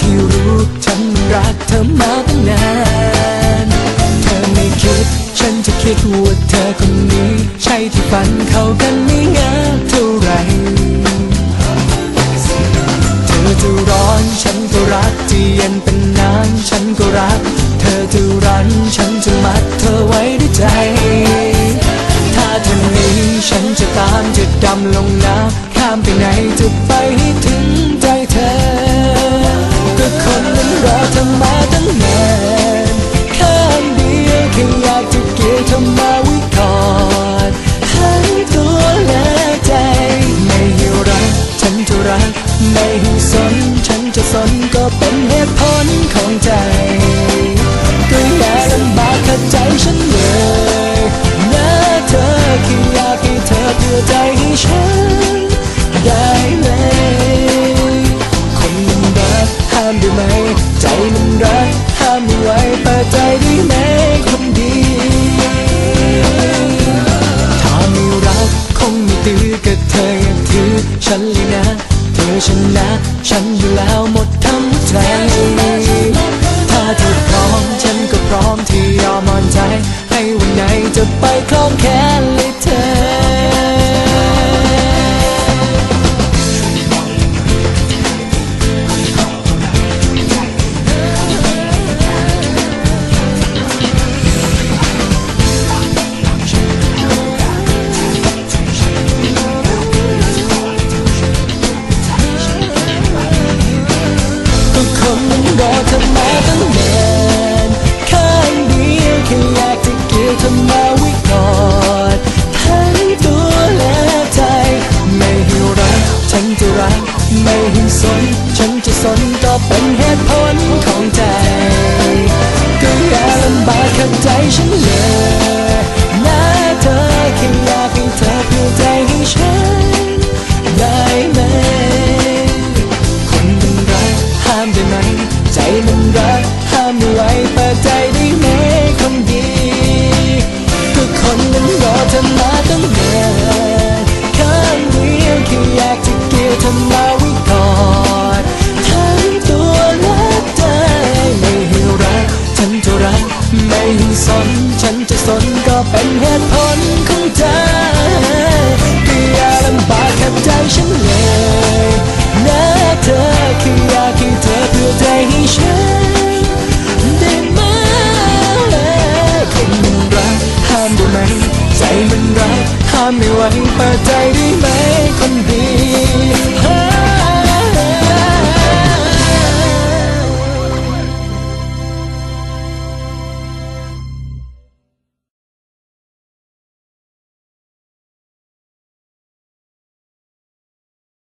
ที่รู้ฉันรักเธอมาตั้งนาน เธอไม่คิด ฉันจะคิดว่าเธอคนนี้ ใช่ที่ฝันเข้ากันไม่ง่าน สนก็เป็นเหตุผลของใจ ก็อย่าลำบากขัดใจฉันเลยนะเธอแค่อยากให้เธอเพื่อใจให้ฉันได้ไหมคนมันรักห้ามได้ไหม ใจมันรักห้ามไม่ไหวเปิดใจได้ไหมคนดีถ้าไม่รักคงไม่ตื้อกับเธอถือฉันเลยนะ อชนะ ฉันอยู่แล้วหมดทั้งใจ ถ้าเธอพร้อมฉันก็พร้อมที่ยอมอ่อนใจ ให้วันไหนจะไปคล้องแขน ฉันจะสนก็เป็นเหตุผลของใจ ก็อย่าลำบากขัดใจฉันเลย สนก็เป็นเหตุผลของเธอก็อย่าลำบากแค่ใจฉันเลยนะเธอแค่อยากให้เธอเพื่อใจให้ฉันได้มามคนมันรักห้ามได้ไหม ใจมันรักห้ามไม่ไหวเปิดใจ